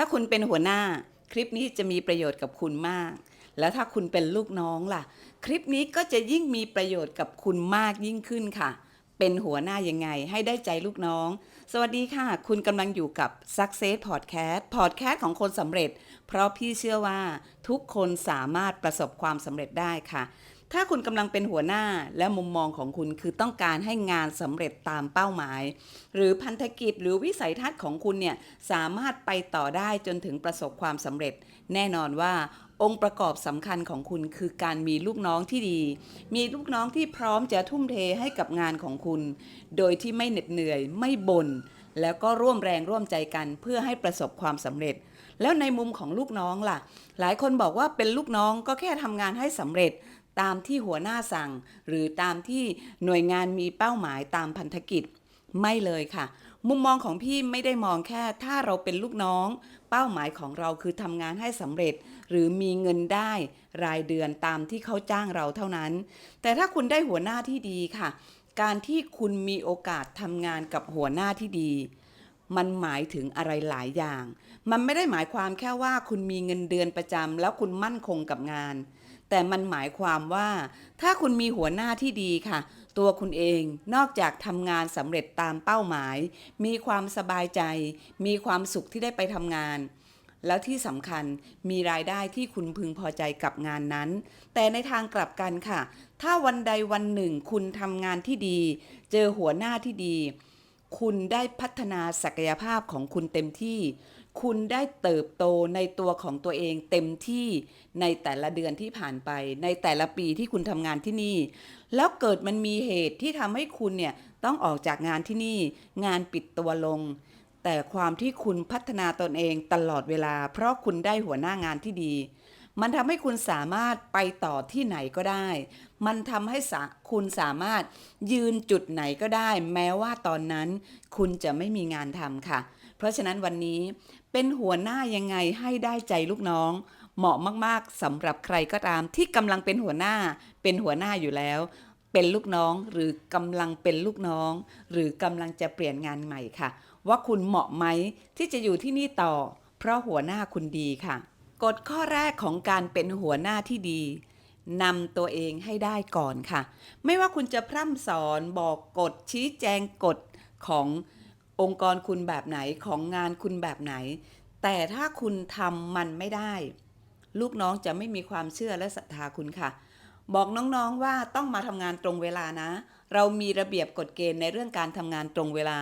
ถ้าคุณเป็นหัวหน้า คลิปนี้จะมีประโยชน์กับคุณมาก แล้วถ้าคุณเป็นลูกน้องล่ะ คลิปนี้ก็จะยิ่งมีประโยชน์กับคุณมากยิ่งขึ้นค่ะ เป็นหัวหน้ายังไงให้ได้ใจลูกน้อง สวัสดีค่ะ คุณกำลังอยู่กับ Success Podcast Podcast ของคนสำเร็จ เพราะพี่เชื่อว่าทุกคนสามารถประสบความสำเร็จได้ค่ะ ถ้าคุณกำลังเป็นหัวหน้าและมุมมองของคุณคือต้องการให้งานสำเร็จตามเป้าหมาย หรือพันธกิจหรือวิสัยทัศน์ของคุณเนี่ยสามารถไปต่อได้จนถึงประสบความสำเร็จ แน่นอนว่าองค์ประกอบสำคัญของคุณคือการมีลูกน้องที่ดี มีลูกน้องที่พร้อมจะทุ่มเทให้กับงานของคุณ โดยที่ไม่เหน็ดเหนื่อยไม่บน่นแล้วก็ร่วมแรงร่วมใจกันเพื่อให้ประสบความสำเร็จ แล้วในมุมของลูกน้องล่ะ หลายคนบอกว่าเป็นลูกน้องก็แค่ทำงานให้สำเร็จ ตามที่หัวหน้าสั่ง หรือตามที่หน่วยงานมีเป้าหมายตามพันธกิจ ไม่เลยค่ะ มุมมองของพี่ไม่ได้มองแค่ ถ้าเราเป็นลูกน้อง เป้าหมายของเราคือทำงานให้สำเร็จ หรือมีเงินได้ รายเดือนตามที่เขาจ้างเราเท่านั้น แต่ถ้าคุณได้หัวหน้าที่ดีค่ะ การที่คุณมีโอกาสทำงานกับหัวหน้าที่ดีมันหมายถึงอะไรหลายอย่าง มันไม่ได้หมายความแค่ว่าคุณมีเงินเดือนประจำแล้วคุณมั่นคงกับงาน แต่มันหมายความว่า ถ้าคุณมีหัวหน้าที่ดีค่ะ ตัวคุณเองนอกจากทำงานสำเร็จตามเป้าหมาย มีความสบายใจ มีความสุขที่ได้ไปทำงาน แล้วที่สำคัญมีรายได้ที่คุณพึงพอใจกับงานนั้น แต่ในทางกลับกันค่ะ ถ้าวันใดวันหนึ่งคุณทำงานที่ดี เจอหัวหน้าที่ดี คุณได้พัฒนาศักยภาพของคุณเต็มที่ คุณได้เติบโตในตัวของตัวเองเต็มที่ในแต่ละเดือนที่ผ่านไป ในแต่ละปีที่คุณทำงานที่นี่ แล้วเกิดมันมีเหตุที่ทำให้คุณเนี่ยต้องออกจากงานที่นี่ งานปิดตัวลง แต่ความที่คุณพัฒนาตนเองตลอดเวลา เพราะคุณได้หัวหน้างานที่ดี มันทำให้คุณสามารถไปต่อที่ไหนก็ได้ มันทำให้คุณสามารถยืนจุดไหนก็ได้ แม้ว่าตอนนั้นคุณจะไม่มีงานทำค่ะ เพราะฉะนั้นวันนี้เป็นหัวหน้ายังไงให้ได้ใจลูกน้อง เหมาะมากๆสำหรับใครก็ตามที่กำลังเป็นหัวหน้า เป็นหัวหน้าอยู่แล้ว เป็นลูกน้องหรือกำลังเป็นลูกน้อง หรือกำลังจะเปลี่ยนงานใหม่ค่ะ ว่าคุณเหมาะไหมที่จะอยู่ที่นี่ต่อ เพราะหัวหน้าคุณดีค่ะ กฎข้อแรกของการเป็นหัวหน้าที่ดีนำตัวเองให้ได้ก่อนค่ะ ไม่ว่าคุณจะพร่ำสอนบอกกฎชี้แจงกฎขององค์กรคุณแบบไหนของงานคุณแบบไหน แต่ถ้าคุณทำมันไม่ได้ ลูกน้องจะไม่มีความเชื่อและศรัทธาคุณค่ะ บอกน้องๆว่าต้องมาทำงานตรงเวลานะ เรามีระเบียบกฎเกณฑ์ในเรื่องการทำงานตรงเวลา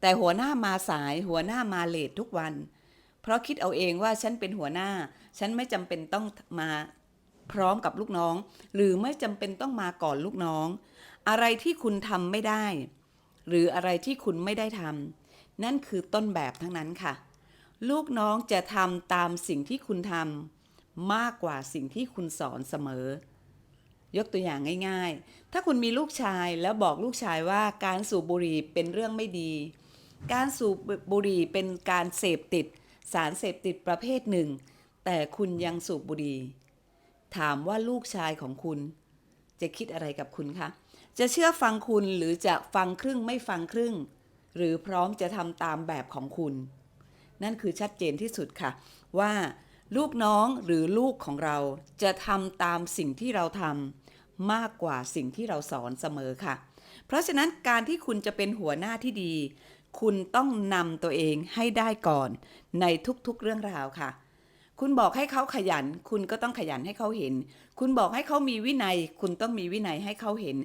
แต่หัวหน้ามาสาย หัวหน้ามาเลททุกวัน เพราะคิดเอาเองว่าฉันเป็นหัวหน้า ฉันไม่จำเป็นต้องมาพร้อมกับลูกน้อง หรือไม่จำเป็นต้องมาก่อนลูกน้อง อะไรที่คุณทำไม่ได้ หรืออะไรที่คุณไม่ได้ทำนั่นคือต้นแบบทั้งนั้นค่ะ ลูกน้องจะทำตามสิ่งที่คุณทำมากกว่าสิ่งที่คุณสอนเสมอ ยกตัวอย่างง่าย ๆ ถ้าคุณมีลูกชายแล้วบอกลูกชายว่าการสูบบุหรี่เป็นเรื่องไม่ดี การสูบบุหรี่เป็นการเสพติด สารเสพติดประเภทหนึ่ง แต่คุณยังสูบบุหรี่ ถามว่าลูกชายของคุณ จะคิดอะไรกับคุณคะ จะเชื่อฟังคุณหรือจะฟังครึ่งไม่ฟังครึ่ง หรือพร้อมจะทำตามแบบของคุณ นั่นคือชัดเจนที่สุดค่ะ ว่าลูกน้องหรือลูกของเราจะทำตามสิ่งที่เราทำมากกว่าสิ่งที่เราสอนเสมอค่ะ เพราะฉะนั้นการที่คุณจะเป็นหัวหน้าที่ดี คุณต้องนำตัวเองให้ได้ก่อนในทุกๆเรื่องราวค่ะ คุณบอกให้เขาขยัน คุณก็ต้องขยันให้เขาเห็น คุณบอกให้เขามีวินัย คุณต้องมีวินัยให้เขาเห็น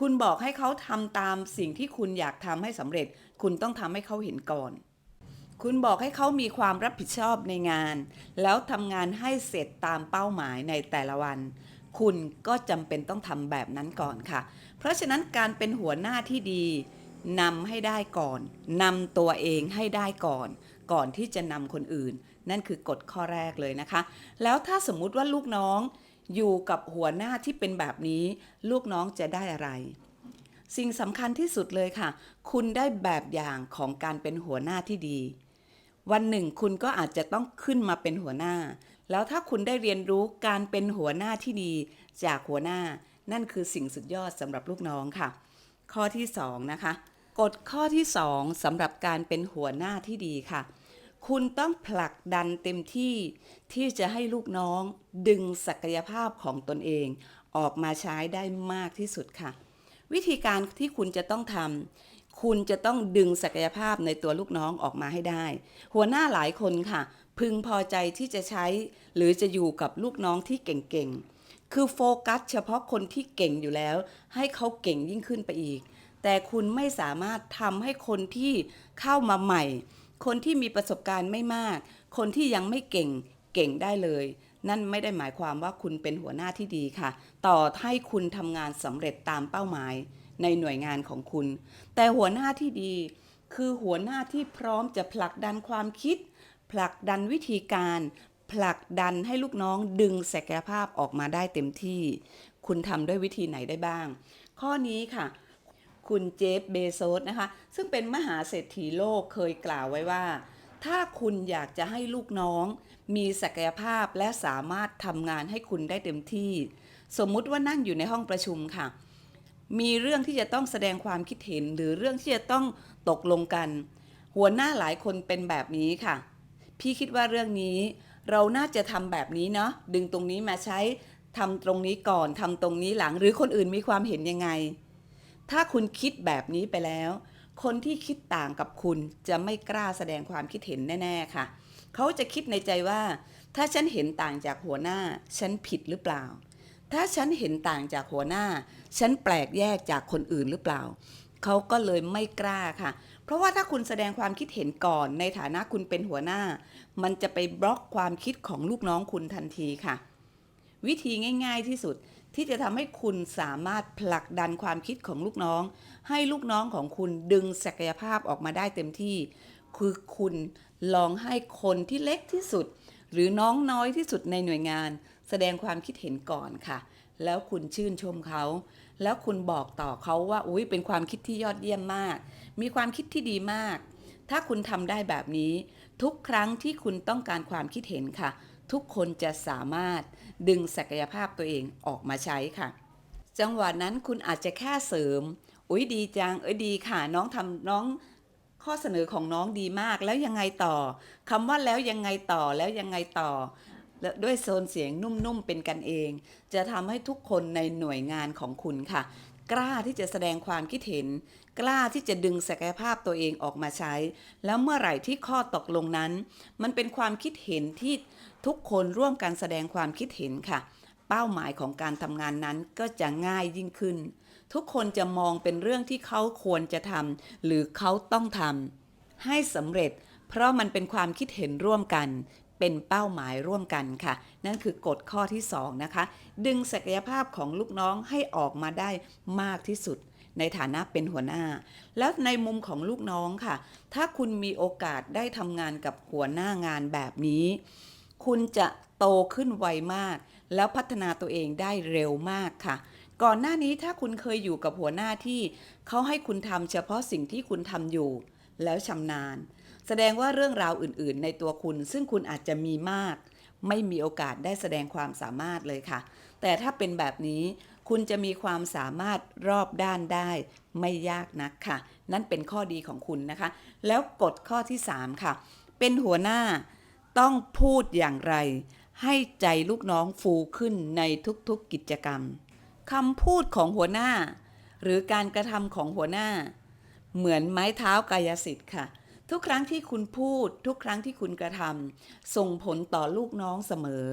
คุณบอกให้เขาทำตามสิ่งที่คุณอยากทำให้สำเร็จ คุณต้องทำให้เขาเห็นก่อน คุณบอกให้เขามีความรับผิดชอบในงาน แล้วทำงานให้เสร็จตามเป้าหมายในแต่ละวัน คุณก็จำเป็นต้องทำแบบนั้นก่อนค่ะ เพราะฉะนั้นการเป็นหัวหน้าที่ดีนำให้ได้ก่อนนำตัวเองให้ได้ก่อน ก่อนที่จะนำคนอื่น นั่นคือกฎข้อแรกเลยนะคะ แล้วถ้าสมมุติว่าลูกน้องอยู่กับหัวหน้าที่เป็นแบบนี้ ลูกน้องจะได้อะไร สิ่งสำคัญที่สุดเลยค่ะ คุณได้แบบอย่างของการเป็นหัวหน้าที่ดี วันหนึ่งคุณก็อาจจะต้องขึ้นมาเป็นหัวหน้า แล้วถ้าคุณได้เรียนรู้การเป็นหัวหน้าที่ดี จากหัวหน้า นั่นคือสิ่งสุดยอดสำหรับลูกน้องค่ะ ข้อที่2นะคะกฎข้อที่ 2สำหรับการเป็นหัวหน้าที่ดีค่ะ คุณต้องผลักดันเต็มที่ที่จะให้ลูกน้องดึงศักยภาพของตนเอง ออกมาใช้ได้มากที่สุดค่ะ วิธีการที่คุณจะต้องทำคุณจะต้องดึงศักยภาพในตัวลูกน้องออกมาให้ได้ หัวหน้าหลายคนค่ะ พึงพอใจที่จะใช้ หรือจะอยู่กับลูกน้องที่เก่งๆ คือโฟกัสเฉพาะคนที่เก่งอยู่แล้ว ให้เขาเก่งยิ่งขึ้นไปอีก แต่คุณไม่สามารถทำให้คนที่เข้ามาใหม่ คนที่มีประสบการณ์ไม่มาก คนที่ยังไม่เก่งเก่งได้เลย นั่นไม่ได้หมายความว่าคุณเป็นหัวหน้าที่ดีค่ะ ต่อให้คุณทำงานสำเร็จตามเป้าหมาย ในหน่วยงานของคุณ แต่หัวหน้าที่ดี คือหัวหน้าที่พร้อมจะผลักดันความคิด ผลักดันวิธีการ ผลักดันให้ลูกน้องดึงศักยภาพออกมาได้เต็มที่ คุณทำด้วยวิธีไหนได้บ้าง ข้อนี้ค่ะ คุณเจฟเบโซสนะคะ ซึ่งเป็นมหาเศรษฐีโลกเคยกล่าวไว้ว่า ถ้าคุณอยากจะให้ลูกน้อง มีศักยภาพและสามารถทำงานให้คุณได้เต็มที่ สมมุติว่านั่งอยู่ในห้องประชุมค่ะ มีเรื่องที่จะต้องแสดงความคิดเห็น หรือเรื่องที่จะต้องตกลงกัน หัวหน้าหลายคนเป็นแบบนี้ค่ะ พี่คิดว่าเรื่องนี้ เราน่าจะทำแบบนี้เนาะดึงตรงนี้มาใช้ทำตรงนี้ก่อนทำตรงนี้หลัง หรือคนอื่นมีความเห็นยังไง ถ้าคุณคิดแบบนี้ไปแล้ว คนที่คิดต่างกับคุณจะไม่กล้าแสดงความคิดเห็นแน่ ๆ ค่ะ เขาจะคิดในใจว่า ถ้าฉันเห็นต่างจากหัวหน้า ฉันผิดหรือเปล่า ถ้าฉันเห็นต่างจากหัวหน้า ฉันแปลกแยกจากคนอื่นหรือเปล่า เขาก็เลยไม่กล้าค่ะ เพราะว่าถ้าคุณแสดงความคิดเห็นก่อนในฐานะคุณเป็นหัวหน้า มันจะไปบล็อกความคิดของลูกน้องคุณทันทีค่ะ วิธีง่าย ๆที่สุดที่จะทำให้คุณสามารถผลักดันความคิดของลูกน้อง ให้ลูกน้องของคุณดึงศักยภาพออกมาได้เต็มที่ คือคุณลองให้คนที่เล็กที่สุด หรือน้องน้อยที่สุดในหน่วยงาน แสดงความคิดเห็นก่อนค่ะ แล้วคุณชื่นชมเขา แล้วคุณบอกต่อเขาว่าอุ้ยเป็นความคิดที่ยอดเยี่ยมมาก มีความคิดที่ดีมาก ถ้าคุณทำได้แบบนี้ ทุกครั้งที่คุณต้องการความคิดเห็นค่ะ ทุกคนจะสามารถดึงศักยภาพตัวเองออกมาใช้ค่ะ จังหวะนั้นคุณอาจจะแค่เสริมอุ้ยดีจังเอ้ยดีค่ะ น้องทำน้องข้อเสนอของน้องดีมากแล้วยังไงต่อคำว่าแล้วยังไงต่อแล้วยังไงต่อ และด้วยโซนเสียงนุ่มๆเป็นกันเอง จะทำให้ทุกคนในหน่วยงานของคุณค่ะ กล้าที่จะแสดงความคิดเห็น กล้าที่จะดึงศักยภาพตัวเองออกมาใช้ แล้วเมื่อไหร่ที่ข้อตกลงนั้น มันเป็นความคิดเห็นที่ทุกคนร่วมกันแสดงความคิดเห็นค่ะเป้าหมายของการทำงานนั้นก็จะง่ายยิ่งขึ้น ทุกคนจะมองเป็นเรื่องที่เขาควรจะทำหรือเขาต้องทำให้สำเร็จ เพราะมันเป็นความคิดเห็นร่วมกัน เป็นเป้าหมายร่วมกันค่ะ นั่นคือกฎข้อที่สองนะคะ ดึงศักยภาพของลูกน้องให้ออกมาได้มากที่สุด ในฐานะเป็นหัวหน้า แล้วในมุมของลูกน้องค่ะ ถ้าคุณมีโอกาสได้ทำงานกับหัวหน้างานแบบนี้ คุณจะโตขึ้นไวมาก แล้วพัฒนาตัวเองได้เร็วมากค่ะก่อนหน้านี้ถ้าคุณเคยอยู่กับหัวหน้าที่ เขาให้คุณทำเฉพาะสิ่งที่คุณทำอยู่ แล้วชำนาญ แสดงว่าเรื่องราวอื่นๆ ในตัวคุณ ซึ่งคุณอาจจะมีมาก ไม่มีโอกาสได้แสดงความสามารถเลยค่ะ แต่ถ้าเป็นแบบนี้คุณจะมีความสามารถรอบด้านได้ ไม่ยากนักค่ะ นั่นเป็นข้อดีของคุณนะคะ แล้วกฎข้อที่ 3 ค่ะ เป็นหัวหน้าต้องพูดอย่างไร ให้ใจลูกน้องฟูขึ้นในทุกๆกิจกรรมคำพูดของหัวหน้า หรือการกระทำของหัวหน้า เหมือนไม้เท้ากายสิทธิ์ค่ะ ทุกครั้งที่คุณพูด ทุกครั้งที่คุณกระทำส่งผลต่อลูกน้องเสมอ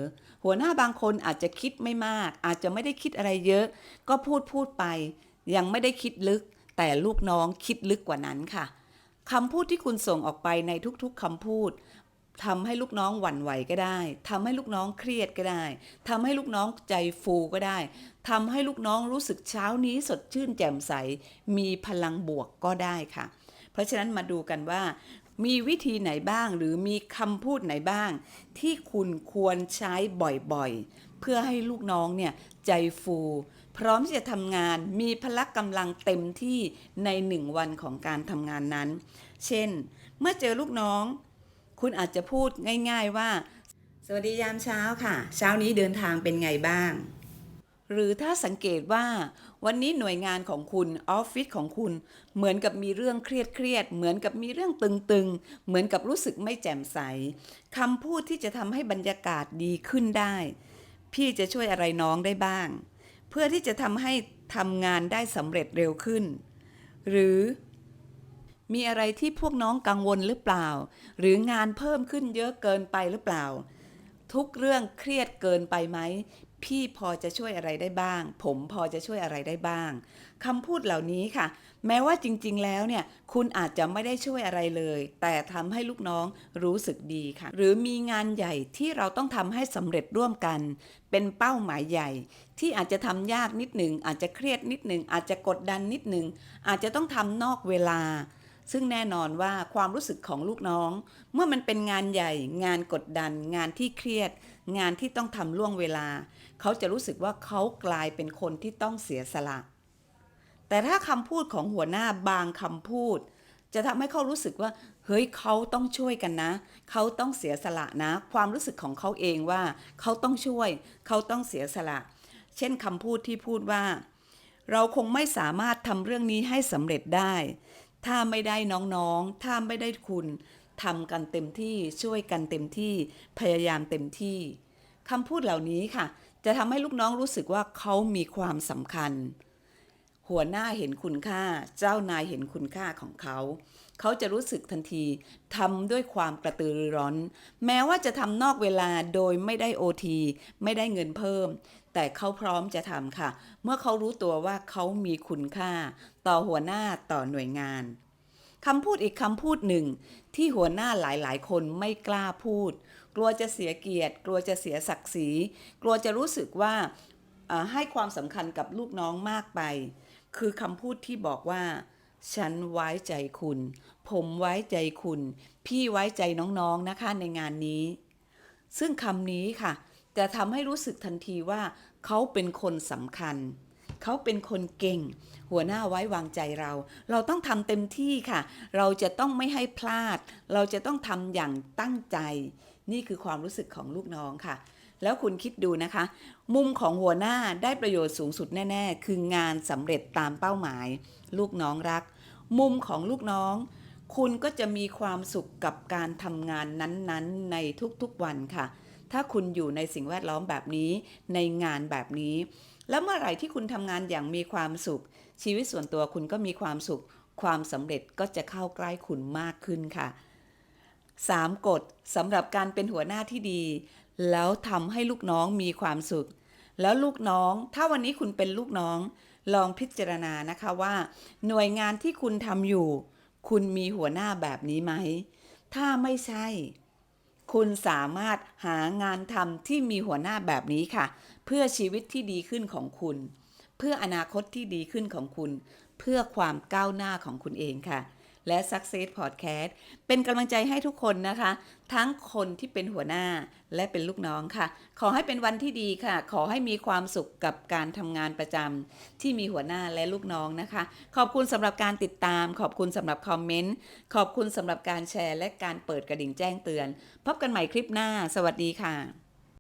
หัวหน้าบางคนอาจจะคิดไม่มาก อาจจะไม่ได้คิดอะไรเยอะ ก็พูดพูดไป ยังไม่ได้คิดลึก แต่ลูกน้องคิดลึกกว่านั้นค่ะคำพูดที่คุณส่งออกไปในทุกๆคำพูดทำให้ลูกน้องหวั่นไหวก็ได้ทำให้ลูกน้องเครียดก็ได้ทำให้ลูกน้องใจฟูก็ได้ทำให้ลูกน้องรู้สึกเช้านี้สดชื่นแจ่มใส มีพลังบวกก็ได้ค่ะ เพราะฉะนั้นมาดูกันว่า มีวิธีไหนบ้างหรือมีคำพูดไหนบ้าง ที่คุณควรใช้บ่อยๆ เพื่อให้ลูกน้องเนี่ยใจฟู พร้อมที่จะทำงานมีพละกำลังเต็มที่ในหนึ่งวันของการทำงานนั้น เช่น เมื่อเจอลูกน้อง คุณอาจจะพูดง่าย ๆว่า สวัสดียามเช้าค่ะ เช้านี้เดินทางเป็นไงบ้าง หรือถ้าสังเกตว่า วันนี้หน่วยงานของคุณออฟฟิศของคุณ เหมือนกับมีเรื่องเครียดเครียดเหมือนกับมีเรื่องตึงๆ เหมือนกับรู้สึกไม่แจ่มใสคำพูดที่จะทำให้บรรยากาศดีขึ้นได้ พี่จะช่วยอะไรน้องได้บ้าง เพื่อที่จะทำให้ทำงานได้สำเร็จเร็วขึ้น หรือมีอะไรที่พวกน้องกังวลหรือเปล่า หรืองานเพิ่มขึ้นเยอะเกินไปหรือเปล่า ทุกเรื่องเครียดเกินไปไหม พี่พอจะช่วยอะไรได้บ้าง ผมพอจะช่วยอะไรได้บ้างคำพูดเหล่านี้ค่ะ แม้ว่าจริง ๆ แล้วเนี่ย คุณอาจจะไม่ได้ช่วยอะไรเลย แต่ทำให้ลูกน้องรู้สึกดีค่ะ หรือมีงานใหญ่ที่เราต้องทำให้สำเร็จร่วมกัน เป็นเป้าหมายใหญ่ ที่อาจจะทำยากนิดหนึ่งอาจจะเครียดนิดหนึ่งอาจจะกดดันนิดหนึ่งอาจจะต้องทำนอกเวลาซึ่งแน่นอนว่าความรู้สึกของลูกน้อง เมื่อมันเป็นงานใหญ่ งานกดดัน งานที่เครียด งานที่ต้องทำล่วงเวลา เขาจะรู้สึกว่าเขากลายเป็นคนที่ต้องเสียสละ แต่ถ้าคำพูดของหัวหน้าบางคำพูด จะทำให้เขารู้สึกว่า เฮ้ยเขาต้องช่วยกันนะ เขาต้องเสียสละนะ ความรู้สึกของเขาเองว่า เขาต้องช่วย เขาต้องเสียสละ เช่นคำพูดที่พูดว่า เราคงไม่สามารถทำเรื่องนี้ให้สำเร็จได้ ถ้าไม่ได้น้องๆ ถ้าไม่ได้คุณ ทำกันเต็มที่ช่วยกันเต็มที่พยายามเต็มที่คำพูดเหล่านี้ค่ะ จะทำให้ลูกน้องรู้สึกว่าเขามีความสำคัญ หัวหน้าเห็นคุณค่า เจ้านายเห็นคุณค่าของเขา เขาจะรู้สึกทันทีทำด้วยความกระตือรือร้น แม้ว่าจะทำนอกเวลาโดยไม่ได้โอทีไม่ได้เงินเพิ่ม แต่เขาพร้อมจะทำค่ะ เมื่อเขารู้ตัวว่าเขามีคุณค่า ต่อหัวหน้าต่อหน่วยงาน คำพูดอีกคำพูดหนึ่ง ที่หัวหน้าหลายๆ คนไม่กล้าพูด กลัวจะเสียเกียรติ กลัวจะเสียศักดิ์ศรี กลัวจะรู้สึกว่าให้ความสำคัญกับลูกน้องมากไป คือคำพูดที่บอกว่า ฉันไว้ใจคุณ ผมไว้ใจคุณ พี่ไว้ใจน้องๆนะคะในงานนี้ ซึ่งคำนี้ค่ะ จะทำให้รู้สึกทันทีว่า เขาเป็นคนสำคัญ เขาเป็นคนเก่ง หัวหน้าไว้วางใจเรา เราต้องทำเต็มที่ค่ะ เราจะต้องไม่ให้พลาด เราจะต้องทำอย่างตั้งใจ นี่คือความรู้สึกของลูกน้องค่ะ แล้วคุณคิดดูนะคะ มุมของหัวหน้าได้ประโยชน์สูงสุดแน่ ๆ คืองานสำเร็จตามเป้าหมาย ลูกน้องรัก มุมของลูกน้องคุณก็จะมีความสุขกับการทำงานนั้นๆ ในทุกๆวันค่ะ ถ้าคุณอยู่ในสิ่งแวดล้อมแบบนี้ ในงานแบบนี้ แล้วเมื่อไหร่ที่คุณทำงานอย่างมีความสุข ชีวิตส่วนตัวคุณก็มีความสุข ความสำเร็จก็จะเข้าใกล้คุณมากขึ้นค่ะ 3. กฎสำหรับการเป็นหัวหน้าที่ดี แล้วทำให้ลูกน้องมีความสุข แล้วลูกน้อง ถ้าวันนี้คุณเป็นลูกน้อง ลองพิจารณานะคะว่า หน่วยงานที่คุณทำอยู่ คุณมีหัวหน้าแบบนี้ไหม ถ้าไม่ใช่ คุณสามารถหางานทำที่มีหัวหน้าแบบนี้ค่ะ เพื่อชีวิตที่ดีขึ้นของคุณ เพื่ออนาคตที่ดีขึ้นของคุณ เพื่อความก้าวหน้าของคุณเองค่ะ และ Success Podcast เป็นกำลังใจให้ทุกคนนะคะ ทั้งคนที่เป็นหัวหน้าและเป็นลูกน้องค่ะ ขอให้เป็นวันที่ดีค่ะ ขอให้มีความสุขกับการทำงานประจำที่มีหัวหน้าและลูกน้องนะคะ ขอบคุณสำหรับการติดตาม ขอบคุณสำหรับคอมเมนต์ ขอบคุณสำหรับการแชร์ และการเปิดกระดิ่งแจ้งเตือน พบกันใหม่คลิปหน้า สวัสดีค่ะ